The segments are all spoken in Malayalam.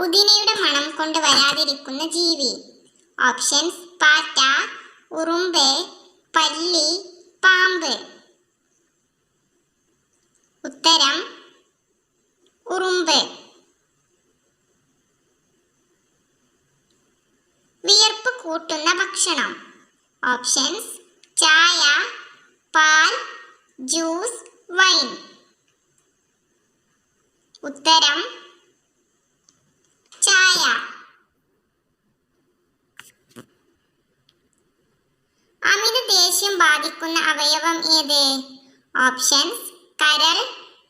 പുതിനയുടെ മണം കൊണ്ട് വരാതിരിക്കുന്ന ജീവി. ഓപ്ഷൻസ് പാറ്റ ഉറുമ്പ് പല്ലി പാമ്പ്. ഉത്തരം ഉറുമ്പ്. വിയർപ്പ് കൂട്ടുന്ന ഭക്ഷണം. ഓപ്ഷൻസ് ചായ പാൽ ജ്യൂസ് വൈൻ ഉത്തരം ബാധിക്കുന്ന അവയവം ഏത്? ഓപ്ഷൻസ് കരൾ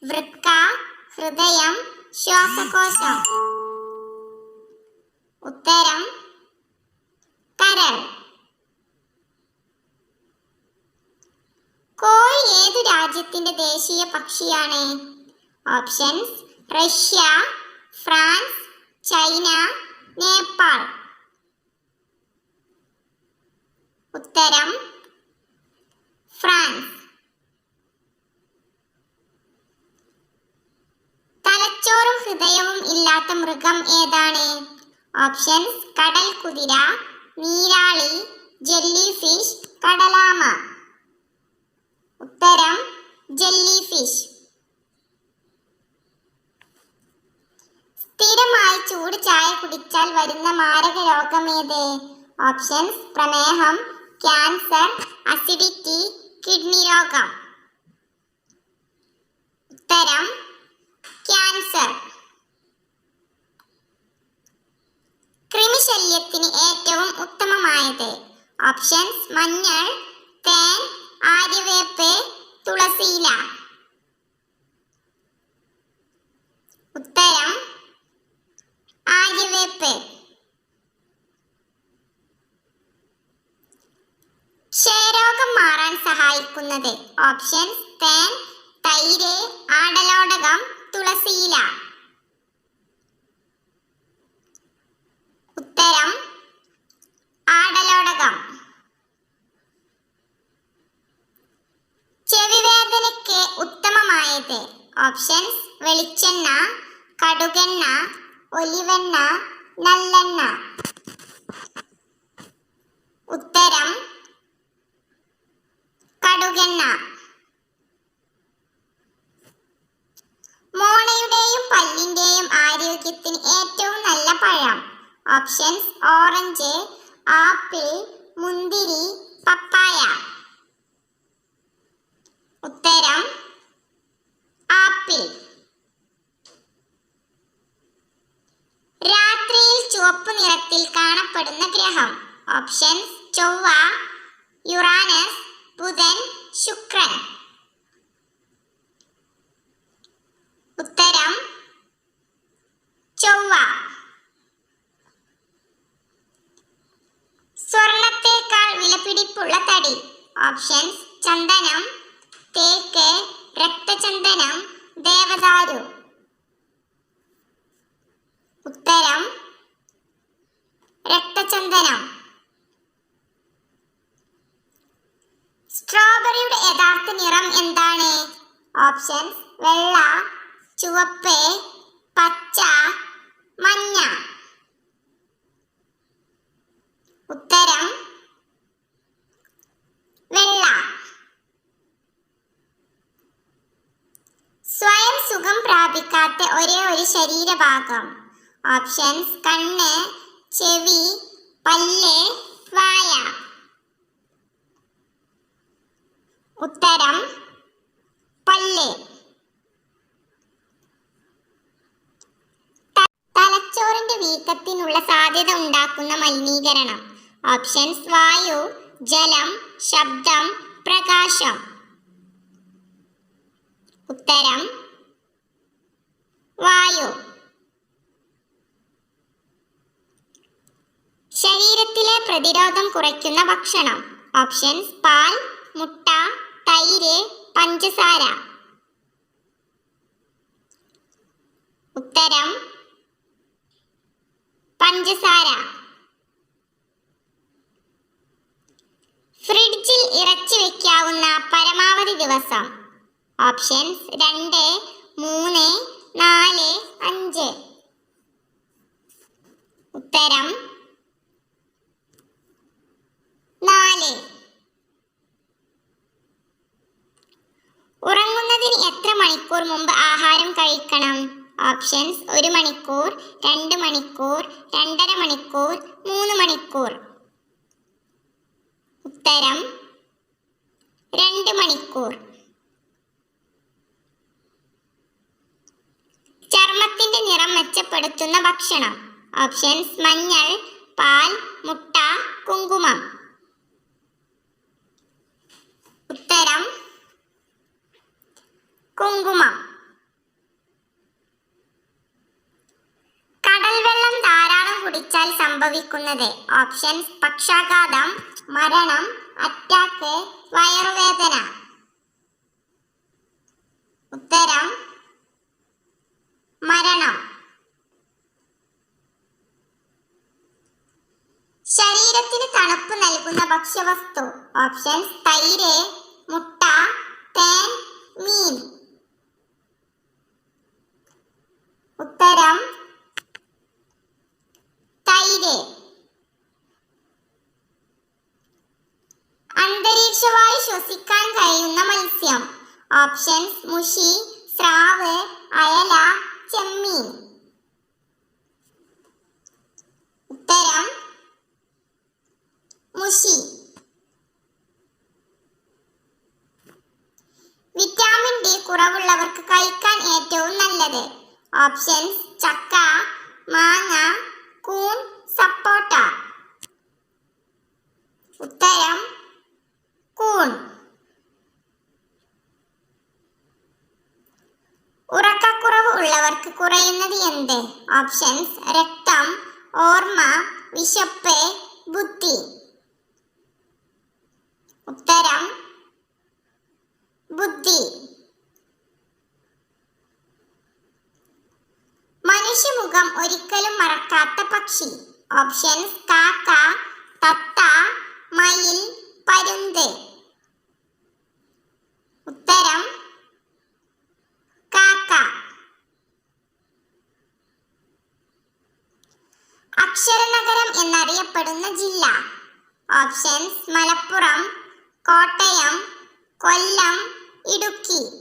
വൃക്ക ഹൃദയം ശ്വാസകോശം. ഉത്തരം കരൾ. കോഴി ഏതു രാജ്യത്തിന്റെ ദേശീയ പക്ഷിയാണ്? Options Russia France China Nepal. ഉത്തരം ഫ്രാൻസ്. തലച്ചോറും ഹൃദയവും ഇല്ലാത്ത മൃഗം ഏതാണ്? ഓപ്ഷൻസ് കടൽ കുതിര നീരാളി ജെല്ലി ഫിഷ് കടലാമ. ഉത്തരം ജെല്ലി ഫിഷ് സ്ഥിരമായി ചൂട് ചായ കുടിച്ചാൽ വരുന്ന മാരക രോഗം ഏത്? ഓപ്ഷൻസ് പ്രമേഹം ക്യാൻസർ അസിഡിറ്റി കിഡ്നി രോഗം. ഉത്തരം ക്യാൻസർ കൃമിശല്യത്തിന് ഏറ്റവും ഉത്തമമായത്. ഓപ്ഷൻസ് മഞ്ഞൾ തേൻ ആര്യവേപ്പ് തുളസിയില. ഉത്തരം സഹായിക്കുന്നത് ഓപ്ഷൻസ് തേൻ തൈര് ആടലോടകം തുളസിയില. ഉത്തരം ആടലോടകം. ചെവിവേദനയ്ക്ക് ഉത്തമമായത്. ഓപ്ഷൻസ് വെളിച്ചെണ്ണ കടുകെണ്ണ ഒലിവെണ്ണ നല്ലെണ്ണ. ഉത്തരം കടുകെണ്ണ. മോണയുടെയും പല്ലിന്റെയും ആരോഗ്യത്തിന് ഏറ്റവും നല്ല പഴം. ഓപ്ഷൻസ് ഓറഞ്ച് ആപ്പിൾ മുന്തിരി പപ്പായ. ഉത്തരം ആപ്പിൾ രാത്രിയിൽ ചുവപ്പ് നിറത്തിൽ കാണപ്പെടുന്ന ഗ്രഹം. ഓപ്ഷൻസ് ചൊവ്വ യുറാനസ് ബുധൻ ശുക്രൻ. ഉത്തരം ചൊവ്വ. സ്വർണത്തേക്കാൾ വിലപിടിപ്പുള്ള തടി. ഓപ്ഷൻസ് ചന്ദനം തേക്ക് രക്തചന്ദനം ദേവദാരു. ഉത്തരം രക്തചന്ദനം. യഥാർത്ഥ നിറം എന്താണ്? ഓപ്ഷൻസ് വെള്ള ചുവപ്പ് പച്ച മഞ്ഞ. ഉത്തരം വെള്ള. സ്വയം സുഖം പ്രാപിക്കാത്ത ഒരേ ഒരു ശരീരഭാഗം. ഓപ്ഷൻസ് കണ്ണ് ചെവി പല്ല് വായ. ഉത്തരം പല്ല് തലച്ചോറിന്റെ വീക്കത്തിനുള്ള സാധ്യത ഉണ്ടാക്കുന്ന മലിനീകരണം. ഓപ്ഷൻസ് വായു ജലം ശബ്ദം പ്രകാശം. ഉത്തരം വായു. ശരീരത്തിലെ പ്രതിരോധം കുറയ്ക്കുന്ന ഭക്ഷണം. ഓപ്ഷൻസ് പാൽ മുട്ട തൈര് പഞ്ചസാര. ഉത്തരം പഞ്ചസാര. ഫ്രിഡ്ജിൽ ഇറച്ചി വെക്കാവുന്ന പരമാവധി ദിവസം. ഓപ്ഷൻസ് രണ്ട് മൂന്ന് ആഹാരം കഴിക്കണം. ഓപ്ഷൻസ് ഒരു മണിക്കൂർ രണ്ട് മണിക്കൂർ രണ്ടര മണിക്കൂർ മൂന്ന് മണിക്കൂർ. ഉത്തരം രണ്ട് മണിക്കൂർ. ചർമ്മത്തിന്റെ നിറം മെച്ചപ്പെടുത്തുന്ന ഭക്ഷണം. ഓപ്ഷൻസ് മഞ്ഞൾ പാൽ മുട്ട കുങ്കുമം. ഉത്തരം കുങ്കുമം. സംഭവിക്കുന്നത്. ഓപ്ഷൻസ് പക്ഷാഘാതം മരണം അറ്റാക്ക് വയറുവേദന. ഉത്തരം മരണം. ശരീരത്തിന് തണുപ്പ് നൽകുന്ന ഭക്ഷ്യവസ്തു. ഓപ്ഷൻസ് തൈര് മുട്ട തേൻ മീൻ ഉത്തരം തൈര് അന്തരീക്ഷവായു ശ്വസിക്കാൻ കഴിയുന്ന മത്സ്യം. ഓപ്ഷൻസ് മുഷി സ്രാവ് അയല ചെമ്മീൻ. ഉത്തരം മുഷി. വിറ്റാമിൻ ഡി കുറവുള്ളവർക്ക് കഴിക്കാൻ ഏറ്റവും നല്ലത്. ഓപ്ഷൻസ് ചക്ക മാങ്ങ കൂൺ സപ്പോട്ട. ഉത്തരം കൂൺ ഉറക്കക്കുറവ് ഉള്ളവർക്ക് കുറയുന്നത് എന്ത്? ഓപ്ഷൻസ് രക്തം ഓർമ്മ വിശപ്പ് ബുദ്ധി. ഉത്തരം ബുദ്ധി. മനുഷ്യമുഖം ഒരിക്കലും മറക്കാത്ത പക്ഷി. ഓപ്ഷൻസ് കാക്ക തത്ത മയിൽ പരുന്ത്. ഉത്തരം കാക്ക. അക്ഷരനഗരം എന്നറിയപ്പെടുന്ന ജില്ല. ഓപ്ഷൻസ് മലപ്പുറം കോട്ടയം കൊല്ലം ഇടുക്കി.